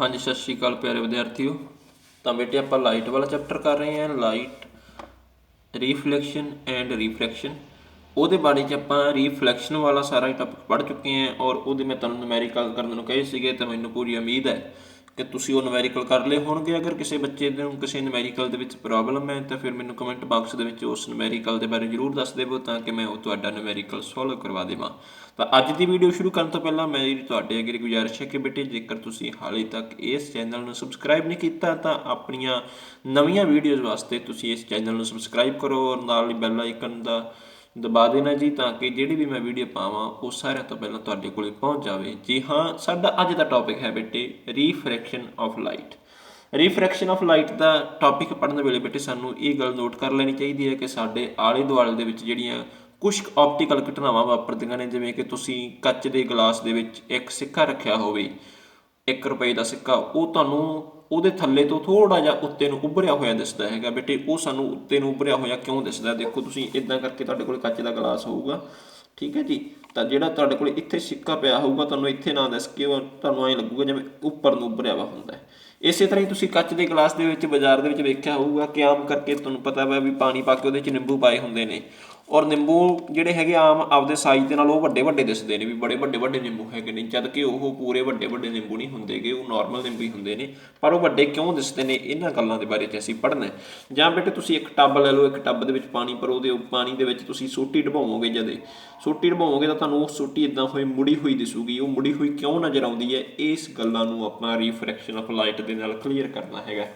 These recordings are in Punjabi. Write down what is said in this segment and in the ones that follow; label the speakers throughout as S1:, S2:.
S1: ਹਾਂਜੀ, ਸਤਿ ਸ਼੍ਰੀ ਅਕਾਲ ਪਿਆਰੇ ਵਿਦਿਆਰਥੀਓ। ਤਾਂ ਬੇਟੇ, ਆਪਾਂ ਲਾਈਟ ਵਾਲਾ ਚੈਪਟਰ ਕਰ ਰਹੇ ਹਾਂ। ਲਾਈਟ ਰਿਫਲੈਕਸ਼ਨ ਐਂਡ ਰਿਫਰੈਕਸ਼ਨ ਉਹਦੇ ਬਾਰੇ ਚ ਆਪਾਂ ਰਿਫਲੈਕਸ਼ਨ ਵਾਲਾ ਸਾਰਾ ਟੌਪਿਕ ਪੜ੍ਹ ਚੁੱਕੇ ਹਾਂ ਔਰ ਉਹਦੇ ਮੈਂ ਤੁਹਾਨੂੰ ਨੂਮੈਰੀਕਲ ਕਰਨ ਨੂੰ ਕਹੇ ਸੀਗੇ ਤਾਂ ਮੈਨੂੰ ਪੂਰੀ ਉਮੀਦ ਹੈ ਕਿ ਤੁਸੀਂ ਉਹ ਨੂਮੈਰੀਕਲ ਕਰ ਲਏ ਹੋਣਗੇ। ਅਗਰ ਕਿਸੇ ਬੱਚੇ ਨੂੰ ਕਿਸੇ ਨੂਮੈਰੀਕਲ ਦੇ ਵਿੱਚ ਪ੍ਰੋਬਲਮ ਹੈ, ਤਾਂ ਫਿਰ ਮੈਨੂੰ ਕਮੈਂਟ ਬਾਕਸ ਦੇ ਵਿੱਚ ਉਸ ਨੂਮੈਰੀਕਲ ਦੇ ਬਾਰੇ ਜਰੂਰ ਦੱਸ ਦੇਵੋ ਤਾਂ ਕਿ ਮੈਂ ਉਹ ਤੁਹਾਡਾ ਨੂਮੈਰੀਕਲ ਸੋਲਵ ਕਰਵਾ ਦੇਵਾਂ। ਤਾਂ ਅੱਜ ਦੀ ਵੀਡੀਓ ਸ਼ੁਰੂ ਕਰਨ ਤੋਂ ਪਹਿਲਾਂ ਮੇਰੀ ਤੁਹਾਡੇ ਅੱਗੇ ਗੁਜ਼ਾਰਿਸ਼ ਹੈ ਕਿ ਬੇਟੇ, ਜੇਕਰ ਤੁਸੀਂ ਹਾਲੇ ਤੱਕ ਇਸ ਚੈਨਲ ਨੂੰ ਸਬਸਕ੍ਰਾਈਬ ਨਹੀਂ ਕੀਤਾ, ਤਾਂ ਆਪਣੀਆਂ ਨਵੀਆਂ ਵੀਡੀਓਜ਼ ਵਾਸਤੇ ਤੁਸੀਂ ਇਸ ਚੈਨਲ ਨੂੰ ਸਬਸਕ੍ਰਾਈਬ ਕਰੋ ਔਰ ਨਾਲ ਹੀ ਬੈਲ ਆਈਕਨ ਦਾ ਦਬਾ ਦੇਣਾ ਜੀ ਤਾਂ ਕਿ ਜਿਹੜੀ ਵੀ ਮੈਂ ਵੀਡੀਓ ਪਾਵਾਂ, ਉਹ ਸਾਰਿਆਂ ਤੋਂ ਪਹਿਲਾਂ ਤੁਹਾਡੇ ਕੋਲੇ ਪਹੁੰਚ ਜਾਵੇ। ਜੀ ਹਾਂ, ਸਾਡਾ ਅੱਜ ਦਾ ਟੌਪਿਕ ਹੈ ਬੇਟੇ refraction of light refraction of light the topic ਪੜ੍ਹਨ ਵੇਲੇ ਬੇਟੇ ਸਾਨੂੰ ਇਹ ਗੱਲ ਨੋਟ ਕਰ ਲੈਣੀ ਚਾਹੀਦੀ ਹੈ ਕਿ ਸਾਡੇ ਆਲੇ ਦੁਆਲੇ ਦੇ ਵਿੱਚ ਜਿਹੜੀਆਂ ਕੁਝ ਆਪਟੀਕਲ ਘਟਨਾਵਾਂ ਵਾਪਰਦੀਆਂ ਨੇ, ਜਿਵੇਂ ਕਿ ਤੁਸੀਂ ਕੱਚ ਦੇ ਗਲਾਸ ਦੇ ਵਿੱਚ ਇੱਕ ਸਿੱਕਾ ਰੱਖਿਆ ਹੋਵੇ 1 ਰੁਪਏ ਦਾ ਸਿੱਕਾ ਉਹ ਤੁਹਾਨੂੰ ਉਹਦੇ ਥੱਲੇ ਤੋਂ ਥੋੜਾ ਜਿਹਾ ਉੱਤੇ ਨੂੰ ਉੱਭਰਿਆ ਹੋਇਆ ਦਿਸਦਾ ਹੈਗਾ ਬੇਟੇ, ਉਹ ਸਾਨੂੰ ਉੱਤੇ ਨੂੰ ਉੱਭਰਿਆ ਹੋਇਆ ਕਿਉਂ ਦਿਸਦਾ? ਦੇਖੋ ਤੁਸੀਂ ਇਦਾਂ ਕਰਕੇ ਤੁਹਾਡੇ ਕੋਲ ਕੱਚ ਦਾ ਗਲਾਸ ਹੋਊਗਾ, ਠੀਕ ਹੈ ਜੀ? ਤਾਂ ਜਿਹੜਾ ਤੁਹਾਡੇ ਕੋਲ ਇੱਥੇ ਸਿੱਕਾ ਪਿਆ ਹੋਊਗਾ, ਤੁਹਾਨੂੰ ਇੱਥੇ ਨਾ ਦਿਸ ਕੇ ਤੁਹਾਨੂੰ ਐਂ ਲੱਗੂਗਾ ਜਿਵੇਂ ਉੱਪਰ ਨੂੰ ਉੱਭਰਿਆ ਵਾ ਹੁੰਦਾ ਇਸੇ ਤਰ੍ਹਾਂ ਹੀ ਤੁਸੀਂ ਕੱਚ ਦੇ ਗਲਾਸ ਦੇ ਵਿੱਚ ਬਾਜ਼ਾਰ ਦੇ ਵਿੱਚ ਵੇਖਿਆ ਹੋਊਗਾ ਕਿ ਆਮ ਕਰਕੇ ਤੁਹਾਨੂੰ ਪਤਾ ਵਾ ਵੀ ਪਾਣੀ ਪਾ ਕੇ ਉਹਦੇ ਵਿੱਚ ਨਿੰਬੂ ਪਾਏ ਹੁੰਦੇ ਨੇ। ਔਰ ਨਿੰਬੂ ਜਿਹੜੇ ਹੈਗੇ ਆਮ ਆਪਦੇ ਸਾਈਜ਼ ਦੇ ਨਾਲ ਉਹ ਵੱਡੇ ਵੱਡੇ ਦਿਸਦੇ ਨੇ ਵੀ ਬੜੇ ਵੱਡੇ ਵੱਡੇ ਨਿੰਬੂ ਹੈਗੇ ਨੇ, ਜਦ ਕਿ ਉਹ ਪੂਰੇ ਵੱਡੇ ਵੱਡੇ ਨਿੰਬੂ ਨਹੀਂ ਹੁੰਦੇਗੇ ਉਹ ਨਾਰਮਲ ਨਿੰਬੂ ਹੀ ਹੁੰਦੇ ਨੇ। ਪਰ ਉਹ ਵੱਡੇ ਕਿਉਂ ਦਿਸਦੇ ਨੇ ਇਹਨਾਂ ਗੱਲਾਂ ਦੇ ਬਾਰੇ 'ਚ ਅਸੀਂ ਪੜ੍ਹਨਾ ਜਾਂ ਬੇਟੇ ਤੁਸੀਂ ਇੱਕ ਟੱਬ ਲੈ ਲਓ, ਇੱਕ ਟੱਬ ਦੇ ਵਿੱਚ ਪਾਣੀ ਭਰੋ ਦੇ ਪਾਣੀ ਦੇ ਵਿੱਚ ਤੁਸੀਂ ਸੋਟੀ ਡਬਾਵੋਗੇ ਜਦੇ। ਸੋਟੀ ਡਬਾਵੋਗੇ ਤਾਂ ਤੁਹਾਨੂੰ ਉਹ ਸੋਟੀ ਇਦਾਂ ਹੋਈ ਮੁੜੀ ਹੋਈ ਦਿਸੂਗੀ, ਉਹ ਮੁੜੀ ਹੋਈ ਕਿਉਂ ਨਜ਼ਰ ਆਉਂਦੀ ਹੈ? ਇਸ ਗੱਲਾਂ ਨੂੰ ਆਪਾਂ ਰਿਫਰੈਕਸ਼ਨ ਆਫ ਲਾਈਟ ਦੇ ਨਾਲ ਕਲੀਅਰ ਕਰਨਾ ਹੈਗਾ।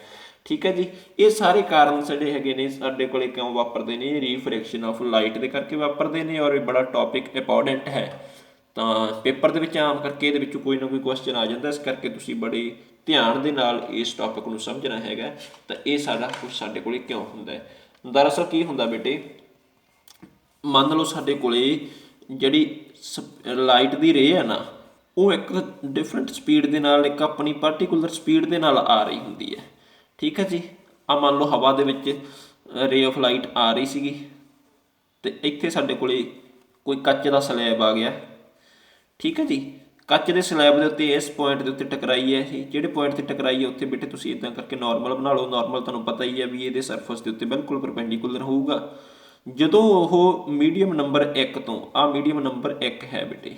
S1: ਠੀਕ ਹੈ ਜੀ? ਇਹ ਸਾਰੇ ਕਾਰਨ ਜਿਹੜੇ ਹੈਗੇ ਨੇ ਸਾਡੇ ਕੋਲੇ ਕਿਉਂ ਵਾਪਰਦੇ ਨੇ? ਰੀਫਰੈਕਸ਼ਨ ਆਫ ਲਾਈਟ ਦੇ ਕਰਕੇ ਵਾਪਰਦੇ ਨੇ ਔਰ ਇਹ ਬੜਾ ਟੌਪਿਕ ਇੰਪੋਰਟੈਂਟ ਹੈ। ਤਾਂ ਪੇਪਰ ਦੇ ਵਿੱਚ ਆਮ ਕਰਕੇ ਇਹਦੇ ਵਿੱਚ ਕੋਈ ਨਾ ਕੋਈ ਕੁਐਸਚਨ ਆ ਜਾਂਦਾ, ਇਸ ਕਰਕੇ ਤੁਸੀਂ ਬੜੇ ਧਿਆਨ ਦੇ ਨਾਲ ਇਸ ਟੌਪਿਕ ਨੂੰ ਸਮਝਣਾ ਹੈਗਾ। ਤਾਂ ਇਹ ਸਾਡਾ ਕੁਝ ਸਾਡੇ ਕੋਲੇ ਕਿਉਂ ਹੁੰਦਾ ਹੈ? ਦਰਅਸਲ ਕੀ ਹੁੰਦਾ ਬੇਟੇ? ਮੰਨ ਲਓ ਸਾਡੇ ਕੋਲੇ ਜਿਹੜੀ ਲਾਈਟ ਦੀ ਰੇ ਹੈ ਨਾ, ਉਹ ਇੱਕ ਡਿਫਰੈਂਟ ਸਪੀਡ ਦੇ ਨਾਲ, ਇੱਕ ਆਪਣੀ ਪਾਰਟਿਕੂਲਰ ਸਪੀਡ ਦੇ ਨਾਲ ਆ ਰਹੀ ਹੁੰਦੀ ਹੈ। ਠੀਕ ਹੈ ਜੀ? ਆ ਮੰਨ ਲਓ ਹਵਾ ਦੇ ਵਿੱਚ ਰੇ ਆਫ ਲਾਈਟ ਆ ਰਹੀ ਸੀਗੀ ਤੇ ਇੱਥੇ ਸਾਡੇ ਕੋਲੇ ਕੋਈ ਕੱਚ ਦਾ ਸਲੈਬ ਆ ਗਿਆ। ਠੀਕ ਹੈ ਜੀ? ਕੱਚ ਦੇ ਸਲੈਬ ਦੇ ਉੱਤੇ ਇਸ ਪੁਆਇੰਟ ਦੇ ਉੱਤੇ ਟਕਰਾਈ ਹੈ ਇਹ। ਜਿਹੜੇ ਪੁਆਇੰਟ ਤੇ ਟਕਰਾਈ ਹੈ, ਉੱਥੇ ਬੇਟੇ ਤੁਸੀਂ ਇਦਾਂ ਕਰਕੇ ਨਾਰਮਲ ਬਣਾ ਲਓ। ਨਾਰਮਲ ਤੁਹਾਨੂੰ ਪਤਾ ਹੀ ਹੈ ਵੀ ਇਹਦੇ ਸਰਫੇਸ ਦੇ ਉੱਤੇ ਬਿਲਕੁਲ ਪਰਪੈਂਡੀਕੂਲਰ ਹੋਊਗਾ। ਜਦੋਂ ਉਹ ਮੀਡੀਅਮ ਨੰਬਰ 1 ਤੋਂ ਆ ਮੀਡੀਅਮ ਨੰਬਰ 1 ਹੈ ਬੇਟੇ।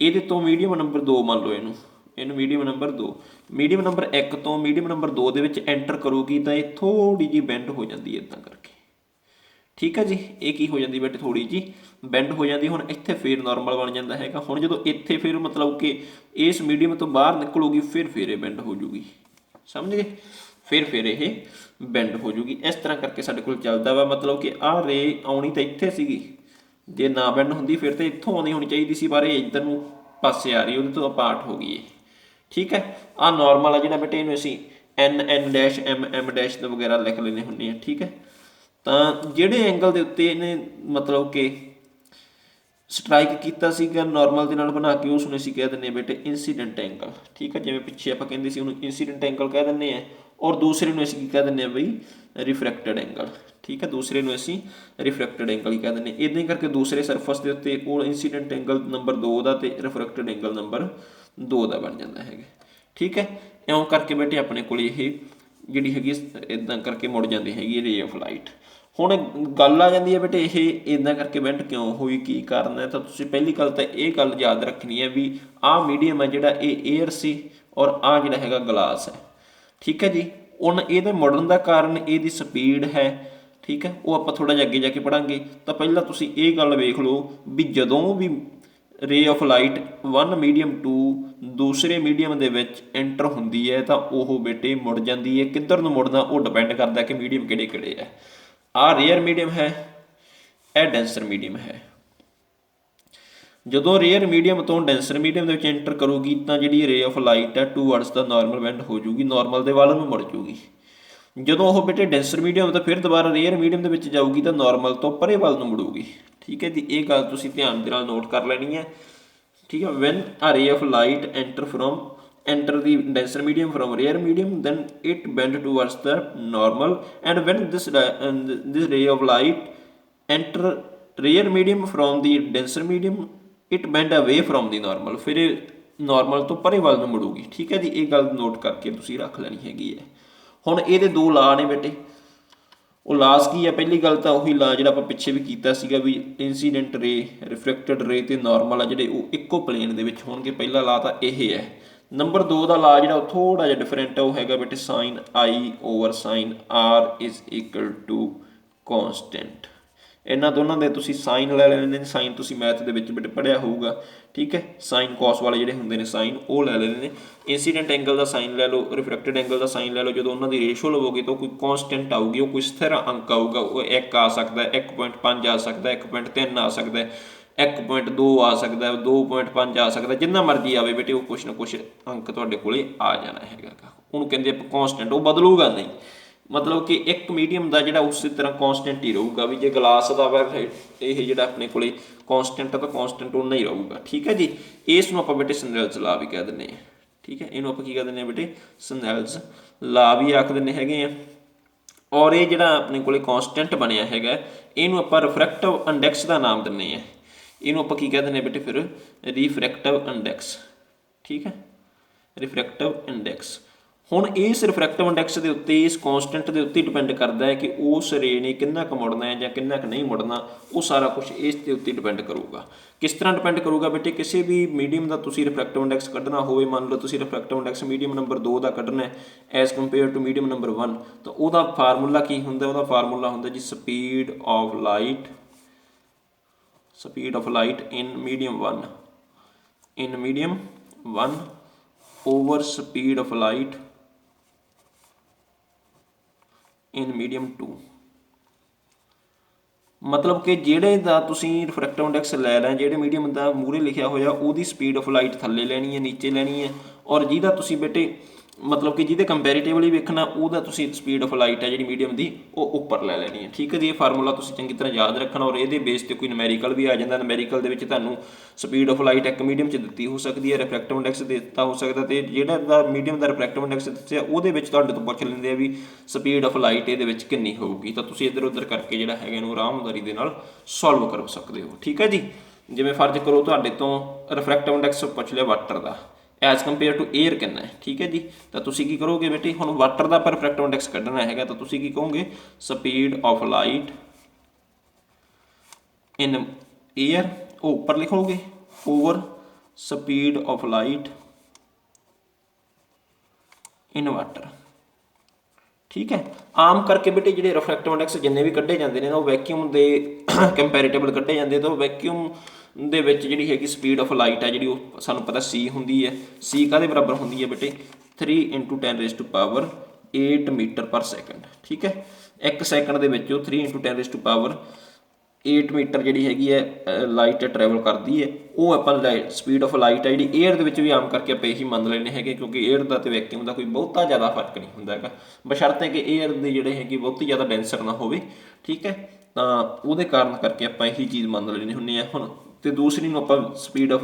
S1: ਇਹਦੇ ਤੋਂ ਮੀਡੀਅਮ ਨੰਬਰ 2 ਮੰਨ ਲਓ ਇਹਨੂੰ। ਇਹਨੂੰ ਮੀਡੀਅਮ ਨੰਬਰ 2 ਮੀਡੀਅਮ ਨੰਬਰ 1 ਤੋਂ ਮੀਡੀਅਮ ਨੰਬਰ 2 ਦੇ ਵਿੱਚ ਐਂਟਰ ਕਰੂਗੀ ਤਾਂ ਇਹ ਥੋੜੀ ਜੀ ਬੈਂਡ ਹੋ ਜਾਂਦੀ ਹੈ ਇਦਾਂ ਕਰਕੇ। ਠੀਕ ਹੈ ਜੀ? ਇਹ ਕੀ ਹੋ ਜਾਂਦੀ ਬੇਟੇ ਥੋੜੀ ਜੀ ਬੈਂਡ ਹੋ ਜਾਂਦੀ, ਹੁਣ ਇੱਥੇ ਫੇਰ ਨਾਰਮਲ ਬਣ ਜਾਂਦਾ ਹੈਗਾ। ਹੁਣ ਜਦੋਂ ਇੱਥੇ ਫੇਰ ਮਤਲਬ ਕਿ ਇਸ ਮੀਡੀਅਮ ਤੋਂ ਬਾਹਰ ਨਿਕਲੂਗੀ, ਫਿਰ ਫੇਰ ਇਹ ਬੈਂਡ ਹੋ ਜੂਗੀ। ਸਮਝ ਗਏ? ਫਿਰ ਫਿਰ ਇਹ ਬੈਂਡ ਹੋ ਜੂਗੀ। ਇਸ ਤਰ੍ਹਾਂ ਕਰਕੇ ਸਾਡੇ ਕੋਲ ਚੱਲਦਾ ਵਾ, ਮਤਲਬ ਕਿ ਆਹ ਰੇ ਆਉਣੀ ਤਾਂ ਇੱਥੇ ਸੀਗੀ। ਜੇ ਨਾ ਬੈਂਡ ਹੁੰਦੀ, ਫਿਰ ਤੇ ਇੱਥੋਂ ਆਉਣੀ ਹੋਣੀ ਚਾਹੀਦੀ ਸੀ, ਪਰ ਇਹ ਇੱਧਰ ਨੂੰ ਪਾਸੇ ਆ ਰਹੀ, ਉਹਦੇ ਤੋਂ ਅਪਾਰਟ ਹੋ ਗਈ ਹੈ ਠੀਕ ਹੈ? ਆ ਨਾਰਮਲ ਆ ਜਿਹੜਾ ਬੇਟੇ, ਇਹਨੂੰ ਅਸੀਂ n n dash m m dash ਵਗੈਰਾ ਲਿਖ ਲੈਨੇ ਹੁੰਦੇ ਆ, ਠੀਕ ਹੈ? ਤਾਂ ਜਿਹੜੇ ਐਂਗਲ ਦੇ ਉੱਤੇ ਇਹਨੇ ਮਤਲਬ ਕਿ ਸਟ੍ਰਾਈਕ ਕੀਤਾ ਸੀਗਾ ਨਾਰਮਲ ਦੇ ਨਾਲ ਬਣਾ ਕੇ ਉਸ ਨੂੰ ਅਸੀਂ ਕਹਿ ਦਿੰਨੇ ਆ ਬੇਟੇ ਇਨਸੀਡੈਂਟ ਐਂਗਲ ਠੀਕ ਹੈ? ਜਿਵੇਂ ਪਿੱਛੇ ਆਪਾਂ ਕਹਿੰਦੇ ਸੀ ਉਹਨੂੰ ਇਨਸੀਡੈਂਟ ਐਂਗਲ ਕਹਿ ਦਿੰਨੇ ਆ ਔਰ ਦੂਸਰੇ ਨੂੰ ਅਸੀਂ ਕੀ ਕਹਿ ਦਿੰਨੇ ਆ ਬਈ ਰਿਫਰੈਕਟਡ ਐਂਗਲ ਠੀਕ ਹੈ? ਦੂਸਰੇ ਨੂੰ ਅਸੀਂ ਰਿਫਰੈਕਟਡ ਐਂਗਲ ਹੀ ਕਹਿ ਦਿੰਨੇ ਇਦਾਂ ਹੀ ਕਰਕੇ ਦੂਸਰੇ ਸਰਫੇਸ ਦੇ ਉੱਤੇ ਉਹ ਇਨਸੀਡੈਂਟ ਐਂਗਲ ਨੰਬਰ 2 ਦਾ ਤੇ ਰਿਫਰੈਕਟਡ ਐਂਗਲ ਨੰਬਰ 2 ਦਾ ਬਣ ਜਾਂਦਾ ਹੈਗਾ। ਠੀਕ ਹੈ? ਇਉਂ ਕਰਕੇ ਬੇਟੇ ਆਪਣੇ ਕੋਲ ਇਹ ਜਿਹੜੀ ਹੈਗੀ ਇਦਾਂ ਕਰਕੇ ਮੁੜ ਜਾਂਦੀ ਹੈਗੀ ਰੇ ਆਫ ਲਾਈਟ ਹੁਣ ਗੱਲ ਆ ਜਾਂਦੀ ਹੈ ਬੇਟੇ ਇਹ ਇਦਾਂ ਕਰਕੇ ਵੈਂਟ ਕਿਉਂ ਹੋਈ, ਕੀ ਕਾਰਨ ਹੈ? ਤਾਂ ਤੁਸੀਂ ਪਹਿਲੀ ਗੱਲ ਤਾਂ ਇਹ ਗੱਲ ਯਾਦ ਰੱਖਣੀ ਹੈ ਵੀ ਆਹ ਮੀਡੀਅਮ ਹੈ ਜਿਹੜਾ ਇਹ 에ਅਰ ਸੀ ਔਰ ਆਹ ਜਿਹੜਾ ਹੈਗਾ ਗਲਾਸ ਹੈ। ਠੀਕ ਹੈ ਜੀ? ਹੁਣ ਇਹਦੇ ਮੁੜਨ ਦਾ ਕਾਰਨ ਇਹਦੀ ਸਪੀਡ ਹੈ। ਠੀਕ ਹੈ? ਉਹ ਆਪਾਂ ਥੋੜਾ ਜਿਹਾ ਅੱਗੇ ਜਾ ਕੇ ਪੜਾਂਗੇ ਤਾਂ ਪਹਿਲਾਂ ਤੁਸੀਂ ਇਹ ਗੱਲ ਵੇਖ ਲਓ ਵੀ ਜਦੋਂ ਵੀ ray of light one medium to ਦੂਸਰੇ ਮੀਡੀਅਮ ਦੇ ਵਿੱਚ ਐਂਟਰ ਹੁੰਦੀ ਹੈ, ਤਾਂ ਉਹ ਬੇਟੇ ਮੁੜ ਜਾਂਦੀ ਹੈ। ਕਿੱਧਰ ਨੂੰ ਮੁੜਨਾ, ਉਹ ਡਿਪੈਂਡ ਕਰਦਾ ਕਿ ਮੀਡੀਅਮ ਕਿਹੜੇ ਕਿਹੜੇ ਹੈ। ਆ ਰੇਅਰ ਮੀਡੀਅਮ ਹੈ, ਇਹ ਡੈਂਸਰ ਮੀਡੀਅਮ ਹੈ। ਜਦੋਂ ਰੇਅਰ ਮੀਡੀਅਮ ਤੋਂ ਡੈਂਸਰ ਮੀਡੀਅਮ ਦੇ ਵਿੱਚ ਐਂਟਰ ਕਰੂਗੀ, ਤਾਂ ਜਿਹੜੀ ਰੇ ਆਫ ਲਾਈਟ ਹੈ ਟੂਵਰਡਸ ਦਾ ਨਾਰਮਲ ਬੈਂਡ ਹੋ ਜੂਗੀ ਨਾਰਮਲ ਦੇ ਵੱਲ ਨੂੰ ਮੁੜ ਜੂਗੀ। ਜਦੋਂ ਉਹ ਬੇਟੇ ਡੈਂਸਰ ਮੀਡੀਅਮ ਤਾਂ ਫਿਰ ਦੁਬਾਰਾ ਰੇਅਰ ਮੀਡੀਅਮ ਦੇ ਵਿੱਚ ਜਾਊਗੀ, ਤਾਂ ਨਾਰਮਲ ਤੋਂ ਪਰੇ ਵੱਲ ਨੂੰ ਮੁੜੂਗੀ। ਠੀਕ ਹੈ ਜੀ ਇਹ ਗੱਲ ਤੁਸੀਂ ਧਿਆਨ ਦੇ ਨਾਲ ਨੋਟ ਕਰ ਲੈਣੀ ਹੈ ਠੀਕ ਹੈ when a ray of light enter from enter the denser medium from rare medium then it bend towards the normal and when this uh, this ray of light enter rare medium from the denser medium it bend away from the normal ਫਿਰ ਨਾਰਮਲ ਤੋਂ ਪਰੇ ਵੱਲ ਨੂੰ ਮੁੜੂਗੀ ਠੀਕ ਹੈ ਜੀ ਇਹ ਗੱਲ ਨੋਟ ਕਰਕੇ ਤੁਸੀਂ ਰੱਖ ਲੈਣੀ ਹੈਗੀ ਹੈ ਹੁਣ ਇਹਦੇ ਦੋ ਲਾ ਨੇ ਬੇਟੇ ਉਹ ਲਾਸ ਕੀ ਹੈ, ਪਹਿਲੀ ਗੱਲ ਤਾਂ ਉਹੀ ਲਾ ਜਿਹੜਾ ਆਪਾਂ ਪਿੱਛੇ ਵੀ ਕੀਤਾ ਸੀਗਾ ਵੀ ਇਨਸੀਡੈਂਟ ਰੇ ਰਿਫਰੈਕਟਡ ਰੇ ਤੇ ਨਾਰਮਲ ਆ ਜਿਹੜੇ ਉਹ ਇੱਕੋ ਪਲੇਨ ਦੇ ਵਿੱਚ ਹੋਣਗੇ, ਪਹਿਲਾ ਲਾ ਤਾਂ ਇਹ ਹੈ। ਨੰਬਰ 2 ਦਾ ਲਾ ਜਿਹੜਾ ਉਹ ਥੋੜਾ ਜਿਹਾ ਡਿਫਰੈਂਟ ਹੈ ਉਹ ਹੈਗਾ ਬੇਟੇ sin i over sin r is equal to constant ਇਹਨਾਂ ਦੋਨਾਂ ਦੇ ਤੁਸੀਂ ਸਾਈਨ ਲੈ ਲੈਣੇ ਨੇ ਸਾਈਨ ਤੁਸੀਂ ਮੈਥ ਦੇ ਵਿੱਚ ਬੇਟੇ ਪੜਿਆ ਹੋਊਗਾ, ਠੀਕ ਹੈ? ਸਾਈਨ cos ਵਾਲੇ ਜਿਹੜੇ ਹੁੰਦੇ ਨੇ ਸਾਈਨ ਉਹ ਲੈ ਲੈਣੇ ਨੇ। ਇਨਸੀਡੈਂਟ ਐਂਗਲ ਦਾ ਸਾਈਨ ਲੈ ਲਓ ਰਿਫਰੈਕਟਡ ਐਂਗਲ ਦਾ ਸਾਈਨ ਲੈ ਲਓ, ਜਦੋਂ ਉਹਨਾਂ ਦੀ ਰੇਸ਼ੋ ਲਵੋਗੇ ਤਾਂ ਕੋਈ ਕਾਂਸਟੈਂਟ ਆਊਗੀ, ਉਹ ਕੋਈ ਸਥਿਰ ਅੰਕ ਆਊਗਾ, ਉਹ 1 ਆ ਸਕਦਾ ਹੈ 1.5 ਆ ਸਕਦਾ ਹੈ 1.3 ਆ ਸਕਦਾ ਹੈ 1.2 ਆ ਸਕਦਾ ਹੈ 2.5 ਆ ਸਕਦਾ, ਜਿੰਨਾ ਮਰਜ਼ੀ ਆਵੇ ਬੇਟੇ, ਉਹ ਕੁਛ ਨਾ ਕੁਛ ਅੰਕ ਤੁਹਾਡੇ ਕੋਲੇ ਆ ਜਾਣਾ ਹੈਗਾ ਉਹਨੂੰ ਕਹਿੰਦੇ ਆਪਾਂ ਕਾਂਸਟੈਂਟ ਉਹ ਬਦਲੂਗਾ ਨਹੀਂ। ਮਤਲਬ ਕਿ ਇੱਕ ਮੀਡੀਅਮ ਦਾ ਜਿਹੜਾ ਉਸੇ ਤਰ੍ਹਾਂ ਕਾਂਸਟੈਂਟ ਹੀ ਰਹੂਗਾ ਵੀ ਜੇ ਗਲਾਸ ਦਾ ਵਾ ਇਹ ਜਿਹੜਾ ਆਪਣੇ ਕੋਲੇ ਕਾਂਸਟੈਂਟ ਆ ਤਾਂ ਕਾਂਸਟੈਂਟ ਉਹ ਨਹੀਂ ਰਹੂਗਾ, ਠੀਕ ਹੈ ਜੀ? ਇਸ ਨੂੰ ਆਪਾਂ ਬੇਟੇ ਸਨੈਲਸ ਲਾ ਵੀ ਕਹਿ ਦਿੰਦੇ ਆ ਠੀਕ ਹੈ? ਇਹਨੂੰ ਆਪਾਂ ਕੀ ਕਹਿ ਦਿੰਦੇ ਆ ਬੇਟੇ? ਸਨੈਲਸ ਲਾ ਵੀ ਆਖ ਦਿੰਦੇ ਹੈਗੇ ਆ। ਔਰ ਇਹ ਜਿਹੜਾ ਆਪਣੇ ਕੋਲੇ ਕਾਂਸਟੈਂਟ ਬਣਿਆ ਹੈਗਾ, ਇਹਨੂੰ ਆਪਾਂ ਰਿਫਰੈਕਟਿਵ ਇੰਡੈਕਸ ਦਾ ਨਾਮ ਦਿੰਨੇ ਆ ਇਹਨੂੰ ਆਪਾਂ ਕੀ ਕਹਿ ਦਿੰਦੇ ਆ ਬੇਟੇ ਫਿਰ? ਰਿਫਰੈਕਟਿਵ ਇੰਡੈਕਸ ਠੀਕ ਹੈ? ਰਿਫਰੈਕਟਿਵ ਇੰਡੈਕਸ ਹੁਣ ਇਸ ਰਿਫਰੈਕਟਿਵ ਇੰਡੈਕਸ ਦੇ ਉੱਤੇ, ਇਸ ਕਾਂਸਟੈਂਟ ਦੇ ਉੱਤੇ ਡਿਪੈਂਡ ਕਰਦਾ ਹੈ ਕਿ ਉਸ ਰੇ ਨੇ ਕਿੰਨਾ ਕੁ ਮੁੜਨਾ ਹੈ ਜਾਂ ਕਿੰਨਾ ਕੁ ਨਹੀਂ ਮੁੜਨਾ, ਉਹ ਸਾਰਾ ਕੁਝ ਇਸ ਦੇ ਉੱਤੇ ਡਿਪੈਂਡ ਕਰੂਗਾ। ਕਿਸ ਤਰ੍ਹਾਂ ਡਿਪੈਂਡ ਕਰੂਗਾ ਬੇਟੇ? ਕਿਸੇ ਵੀ ਮੀਡੀਅਮ ਦਾ ਤੁਸੀਂ ਰਿਫਰੈਕਟਿਵ ਇੰਡੈਕਸ ਕੱਢਣਾ ਹੋਵੇ, ਮੰਨ ਲਓ ਤੁਸੀਂ ਰਿਫਰੈਕਟਿਵ ਇੰਡੈਕਸ ਮੀਡੀਅਮ ਨੰਬਰ 2 ਦਾ ਕੱਢਣਾ ਹੈ as compare to medium number 1 ਤਾਂ ਉਹਦਾ ਫਾਰਮੂਲਾ ਕੀ ਹੁੰਦਾ? ਉਹਦਾ ਫਾਰਮੂਲਾ ਹੁੰਦਾ ਜੀ speed of light speed of light in medium 1 in medium 1 over speed of light in medium 2 ਮਤਲਬ ਕਿ ਜਿਹੜੇ ਦਾ ਤੁਸੀਂ ਰਿਫਰੈਕਟਿਵ ਇੰਡੈਕਸ ਲੈ ਰਹੇ ਜਿਹੜੇ ਮੀਡੀਅਮ ਦਾ ਮੂਰੇ ਲਿਖਿਆ ਹੋਇਆ, ਉਹਦੀ ਸਪੀਡ ਆਫ ਲਾਈਟ ਥੱਲੇ ਲੈਣੀ ਹੈ, ਨੀਚੇ ਲੈਣੀ ਹੈ, ਔਰ ਜਿਹਦਾ ਤੁਸੀਂ ਬੇਟੇ ਮਤਲਬ ਕਿ ਜਿਹਦੇ ਕੰਪੈਰੀਟਿਵਲੀ ਵੇਖਣਾ, ਉਹਦਾ ਤੁਸੀਂ ਸਪੀਡ ਆਫ ਲਾਈਟ ਹੈ ਜਿਹੜੀ ਮੀਡੀਅਮ ਦੀ, ਉਹ ਉੱਪਰ ਲੈ ਲੈਣੀ ਹੈ। ਠੀਕ ਹੈ ਜੀ, ਇਹ ਫਾਰਮੂਲਾ ਤੁਸੀਂ ਚੰਗੀ ਤਰ੍ਹਾਂ ਯਾਦ ਰੱਖਣਾ ਔਰ ਇਹਦੇ ਬੇਸ ਤੇ ਕੋਈ ਨੂਮੈਰੀਕਲ ਵੀ ਆ ਜਾਂਦਾ ਨੂਮੈਰੀਕਲ ਦੇ ਵਿੱਚ ਤੁਹਾਨੂੰ ਸਪੀਡ ਆਫ ਲਾਈਟ ਇੱਕ ਮੀਡੀਅਮ 'ਚ ਦਿੱਤੀ ਹੋ ਸਕਦੀ ਹੈ ਰਿਫਰੈਕਟਿਵ ਇੰਡੈਕਸ ਦਿੱਤਾ ਹੋ ਸਕਦਾ ਤੇ ਜਿਹੜਾ ਦਾ ਮੀਡੀਅਮ ਦਾ ਰਿਫਰੈਕਟਿਵ ਇੰਡੈਕਸ ਦਿੱਤਾ, ਉਹਦੇ ਵਿੱਚ ਤੁਹਾਡੇ ਤੋਂ ਪੁੱਛ ਲੈਂਦੇ ਆ ਵੀ ਸਪੀਡ ਆਫ ਲਾਈਟ ਇਹਦੇ ਵਿੱਚ ਕਿੰਨੀ ਹੋਊਗੀ। ਤਾਂ ਤੁਸੀਂ ਇੱਧਰ ਉੱਧਰ ਕਰਕੇ ਜਿਹੜਾ ਹੈਗਾ ਇਹਨੂੰ ਆਰਾਮਦਾਰੀ ਦੇ ਨਾਲ ਸੋਲਵ ਕਰ ਸਕਦੇ ਹੋ। ਠੀਕ ਹੈ ਜੀ, ਜਿਵੇਂ ਫਰਜ਼ ਕਰੋ ਤੁਹਾਡੇ ਤੋਂ ਰਿਫਰੈਕਟਿਵ ਇੰਡੈਕਸ ਪੁੱਛ ਲਿਆ ਵਾਟਰ ਦਾ। ਐਜ਼ ਕੰਪੇਅਰ ਟੂ 에ਅਰ ਕਿੰਨਾ ਹੈ? ਠੀਕ ਹੈ ਜੀ? ਤਾਂ ਤੁਸੀਂ ਕੀ ਕਰੋਗੇ ਬੇਟੇ? ਹੁਣ ਵਾਟਰ ਦਾ ਪਰਫੈਕਟ ਇੰਡੈਕਸ ਕੱਢਣਾ ਹੈਗਾ, ਤਾਂ ਤੁਸੀਂ ਕੀ ਕਹੋਗੇ? Speed of light in air ਉਹ ਉੱਪਰ ਲਿਖੋਗੇ? Over speed of light in water ਠੀਕ ਹੈ? ਆਮ ਕਰਕੇ ਬੇਟੇ ਜਿਹੜੇ ਰਿਫਰੈਕਟਿਵ ਇੰਡੈਕਸ ਜਿੰਨੇ ਵੀ ਕੱਢੇ ਜਾਂਦੇ ਨੇ ਨਾ, ਉਹ ਵੈਕਿਊਮ ਦੇ ਕੰਪੈਰੀਟੇਬਲ ਕੱਢੇ ਜਾਂਦੇ ਤਾਂ ਉਹ ਵੈਕਿਊਮ ਦੇ ਵਿੱਚ ਜਿਹੜੀ ਹੈਗੀ ਸਪੀਡ ਆਫ ਲਾਈਟ ਹੈ ਜਿਹੜੀ ਉਹ ਸਾਨੂੰ ਪਤਾ c ਹੁੰਦੀ ਹੈ। C ਕਾਦੇ ਬਰਾਬਰ ਹੁੰਦੀ ਹੈ ਬੇਟੇ? 3 10 raise to power 8 metre per second ਠੀਕ ਹੈ? ਇੱਕ ਸੈਕਿੰਡ ਦੇ ਵਿੱਚ ਉਹ 3 10 ਰੇਜ਼ ਟੂ ਪਾਵਰ 8 ਮੀਟਰ ਜਿਹੜੀ ਹੈਗੀ ਹੈ ਲਾਈਟ ਟਰੈਵਲ ਕਰਦੀ ਹੈ। ਉਹ ਆਪਾਂ ਸਪੀਡ ਆਫ ਲਾਈਟ ਹੈ ਜਿਹੜੀ 에ਅਰ ਦੇ ਵਿੱਚ ਵੀ ਆਮ ਕਰਕੇ ਆਪਾਂ ਇਹੀ ਮੰਨ ਲੈਣੇ ਹੈਗੇ, ਕਿਉਂਕਿ 에ਅਰ ਦਾ ਤੇ ਵੈਕਿਊਮ ਦਾ ਕੋਈ ਬਹੁਤਾ ਜ਼ਿਆਦਾ ਫ਼ਰਕ ਨਹੀਂ ਹੁੰਦਾ ਹੈਗਾ। ਬਸ਼ਰਤੇ ਕਿ 에ਅਰ ਦੇ ਜਿਹੜੇ ਹੈਗੇ ਬਹੁਤੀ ਜ਼ਿਆਦਾ ਡੈਂਸਰ ਨਾ ਹੋਵੇ, ਠੀਕ ਹੈ? ਤਾਂ ਉਹਦੇ ਕਾਰਨ ਕਰਕੇ ਆਪਾਂ ਇਹੀ ਚੀਜ਼ ਮੰਨ ਲੈਣੀ ਹੁੰਦੀ ਹੈ ਹੁਣ। ਤੇ ਦੂਸਰੀ ਨੂੰ ਆਪਾਂ ਸਪੀਡ ਆਫ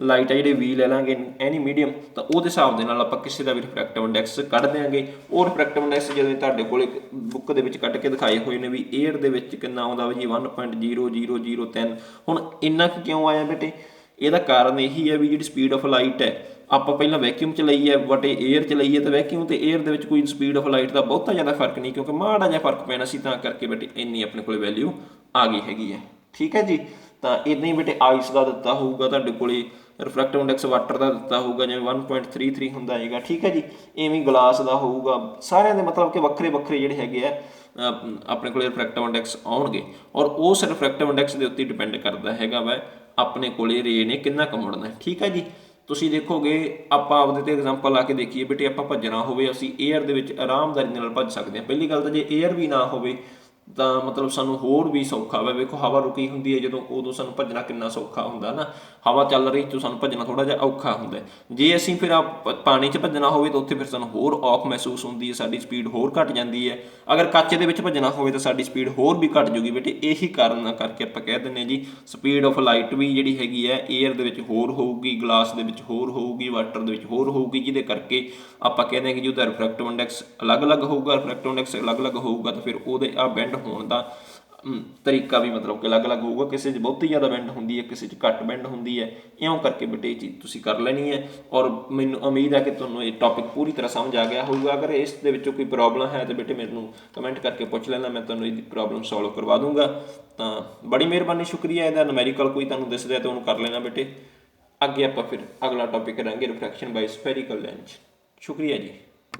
S1: ਲਾਈਟ ਆ, ਜਿਹੜੇ ਵੀ ਲੈ ਲਾਂਗੇ ਐਨੀ ਮੀਡੀਅਮ ਤਾਂ ਉਹਦੇ ਹਿਸਾਬ ਦੇ ਨਾਲ ਆਪਾਂ ਕਿਸੇ ਦਾ ਵੀ ਰਿਫਰੈਕਟਿਵ ਇੰਡੈਕਸ ਕੱਢ ਦੇਾਂਗੇ ਉਹ ਰਿਫਰੈਕਟਿਵ ਇੰਡੈਕਸ ਜਦੋਂ ਤੁਹਾਡੇ ਕੋਲ ਇੱਕ ਬੁੱਕ ਦੇ ਵਿੱਚ ਕੱਢ ਕੇ ਦਿਖਾਏ ਹੋਏ ਨੇ ਵੀ ਏਅਰ ਦੇ ਵਿੱਚ ਕਿੰਨਾ ਆਉਂਦਾ ਵਾ ਜੀ 1.0003 ਹੁਣ ਇੰਨਾ ਕਿਉਂ ਆਇਆ ਬੇਟੇ? ਇਹਦਾ ਕਾਰਨ ਇਹੀ ਹੈ ਵੀ ਜਿਹੜੀ ਸਪੀਡ ਆਫ ਲਾਈਟ ਹੈ, ਆਪਾਂ ਪਹਿਲਾਂ ਵੈਕਿਊਮ ਚ ਲਈ ਹੈ ਬਟ 에ਅਰ ਚ ਲਈ ਹੈ, ਤਾਂ ਵੈਕਿਊਮ ਤੇ 에ਅਰ ਦੇ ਵਿੱਚ ਕੋਈ ਸਪੀਡ ਆਫ ਲਾਈਟ ਦਾ ਬਹੁਤਾ ਜ਼ਿਆਦਾ ਫ਼ਰਕ ਨਹੀਂ, ਕਿਉਂਕਿ ਮਾੜਾ ਜਿਹਾ ਫ਼ਰਕ ਪੈਣਾ ਸੀ, ਤਾਂ ਕਰਕੇ ਬਟ ਇੰਨੀ ਆਪਣੇ ਕੋਲ ਵੈਲਿਊ ਆ ਗਈ ਹੈਗੀ ਹੈ। ਠੀਕ ਹੈ ਜੀ? ਤਾਂ ਇਦਾਂ ਹੀ ਬੇਟੇ ਆਈਸ ਦਾ ਦਿੱਤਾ ਹੋਊਗਾ, ਤੁਹਾਡੇ ਕੋਲੇ ਰਿਫਰੈਕਟਿਵ ਇੰਡੈਕਸ ਵਾਟਰ ਦਾ ਦਿੱਤਾ ਹੋਊਗਾ, ਜਿਵੇਂ 1.33 ਹੁੰਦਾ ਹੈਗਾ, ਠੀਕ ਹੈ ਜੀ? ਐਵੇਂ ਗਲਾਸ ਦਾ ਹੋਊਗਾ, ਸਾਰਿਆਂ ਦੇ ਮਤਲਬ ਕਿ ਵੱਖਰੇ ਵੱਖਰੇ ਜਿਹੜੇ ਹੈਗੇ ਆ ਆਪਣੇ ਕੋਲੇ ਰਿਫਰੈਕਟਿਵ ਇੰਡੈਕਸ ਆਉਣਗੇ ਔਰ ਉਸ ਰਿਫਰੈਕਟਿਵ ਇੰਡੈਕਸ ਦੇ ਉੱਤੇ ਡਿਪੈਂਡ ਕਰਦਾ ਹੈਗਾ ਵਾ ਆਪਣੇ ਕੋਲੇ ਰੇ ਨੇ ਕਿੰਨਾ ਕੁ ਮੁੜਨਾ, ਠੀਕ ਹੈ ਜੀ? ਤੁਸੀਂ ਦੇਖੋਗੇ, ਆਪਾਂ ਆਪਦੇ ਤੇ ਐਗਜ਼ਾਮਪਲ ਲਾ ਕੇ ਦੇਖੀਏ ਬੇਟੇ ਆਪਾਂ ਭੱਜਣਾ ਹੋਵੇ, ਅਸੀਂ 에ਅਰ ਦੇ ਵਿੱਚ ਆਰਾਮਦਾਰੀ ਨਾਲ ਭੱਜ ਸਕਦੇ ਹਾਂ। ਪਹਿਲੀ ਗੱਲ ਤਾਂ ਜੇ 에ਅਰ ਵੀ ਨਾ ਹੋਵੇ ਤਾਂ ਮਤਲਬ ਸਾਨੂੰ ਹੋਰ ਵੀ ਸੌਖਾ ਵਾ। ਵੇਖੋ, ਹਵਾ ਰੁਕੀ ਹੁੰਦੀ ਹੈ, ਜਦੋਂ ਉਦੋਂ ਸਾਨੂੰ ਭੱਜਣਾ ਕਿੰਨਾ ਸੌਖਾ ਹੁੰਦਾ ਨਾ। ਹਵਾ ਚੱਲ ਰਹੀ ਤੋਂ ਸਾਨੂੰ ਭੱਜਣਾ ਥੋੜਾ ਜਿਹਾ ਔਖਾ ਹੁੰਦਾ ਜੇ ਅਸੀਂ ਫਿਰ ਪਾਣੀ 'ਚ ਭੱਜਣਾ ਹੋਵੇ ਤਾਂ ਉੱਥੇ ਫਿਰ ਸਾਨੂੰ ਹੋਰ ਔਖ ਮਹਿਸੂਸ ਹੁੰਦੀ ਹੈ, ਸਾਡੀ ਸਪੀਡ ਹੋਰ ਘਟ ਜਾਂਦੀ ਹੈ। ਅਗਰ ਕੱਚ ਦੇ ਵਿੱਚ ਭੱਜਣਾ ਹੋਵੇ ਤਾਂ ਸਾਡੀ ਸਪੀਡ ਹੋਰ ਵੀ ਘਟ ਜੂਗੀ। ਬੇਟੇ, ਇਹੀ ਕਾਰਨ ਕਰਕੇ ਆਪਾਂ ਕਹਿ ਦਿੰਨੇ ਜੀ, ਸਪੀਡ ਆਫ ਲਾਈਟ ਵੀ ਜਿਹੜੀ ਹੈਗੀ ਹੈ 에ਅਰ ਦੇ ਵਿੱਚ ਹੋਰ ਹੋਊਗੀ, ਗਲਾਸ ਦੇ ਵਿੱਚ ਹੋਰ ਹੋਊਗੀ, ਵਾਟਰ ਦੇ ਵਿੱਚ ਹੋਰ ਹੋਊਗੀ, ਜਿਹਦੇ ਕਰਕੇ ਆਪਾਂ ਕਹਿੰਦੇ ਹਾਂ ਕਿ ਜਿਹਦਾ ਰਿਫਰੈਕਟਿਵ ਇੰਡੈਕਸ ਅਲੱਗ-ਅਲੱਗ ਹੋਊਗਾ, ਰਿਫਰੈਕਟਿਵ ਇੰਡੈਕਸ ਅਲੱਗ-ਅਲੱਗ ਹੋਊਗਾ ਤਾਂ ਫਿਰ ਉਹਦੇ ਆ ਬੈਂਡ ਹੋਣ ਦਾ ਤਰੀਕਾ ਵੀ ਮਤਲਬ ਕਿ ਅਲੱਗ-ਅਲੱਗ ਹੋਊਗਾ। ਕਿਸੇ 'ਚ ਬਹੁਤੀ ਜ਼ਿਆਦਾ ਬੈਂਡ ਹੁੰਦੀ ਹੈ, ਕਿਸੇ 'ਚ ਘੱਟ ਬੈਂਡ ਹੁੰਦੀ ਹੈ। ਇਉਂ ਕਰਕੇ ਬੇਟੇ ਇਹ ਚੀਜ਼ ਤੁਸੀਂ ਕਰ ਲੈਣੀ ਹੈ। ਔਰ ਮੈਨੂੰ ਉਮੀਦ ਹੈ ਕਿ ਤੁਹਾਨੂੰ ਇਹ ਟੌਪਿਕ ਪੂਰੀ ਤਰ੍ਹਾਂ ਸਮਝ ਆ ਗਿਆ ਹੋਊਗਾ। ਅਗਰ ਇਸ ਦੇ ਵਿੱਚੋਂ ਕੋਈ ਪ੍ਰੋਬਲਮ ਹੈ ਤਾਂ ਬੇਟੇ ਮੈਨੂੰ ਕਮੈਂਟ ਕਰਕੇ ਪੁੱਛ ਲੈਣਾ, ਮੈਂ ਤੁਹਾਨੂੰ ਇਹਦੀ ਪ੍ਰੋਬਲਮ ਸੋਲਵ ਕਰਵਾ ਦੂੰਗਾ। ਤਾਂ ਬੜੀ ਮਿਹਰਬਾਨੀ, ਸ਼ੁਕਰੀਆ ਇਹਦਾ। ਨੂਮੈਰੀਕਲ ਕੋਈ ਤੁਹਾਨੂੰ ਦਿਸਦਾ ਤਾਂ ਉਹਨੂੰ ਕਰ ਲੈਣਾ ਬੇਟੇ। ਅੱਗੇ ਆਪਾਂ ਫਿਰ ਅਗਲਾ ਟੌਪਿਕ ਕਰਾਂਗੇ ਰਿਫਰੈਕਸ਼ਨ ਬਾਈ ਸਫੈਰੀਕਲ ਲੈਂਸ ਸ਼ੁਕਰੀਆ ਜੀ।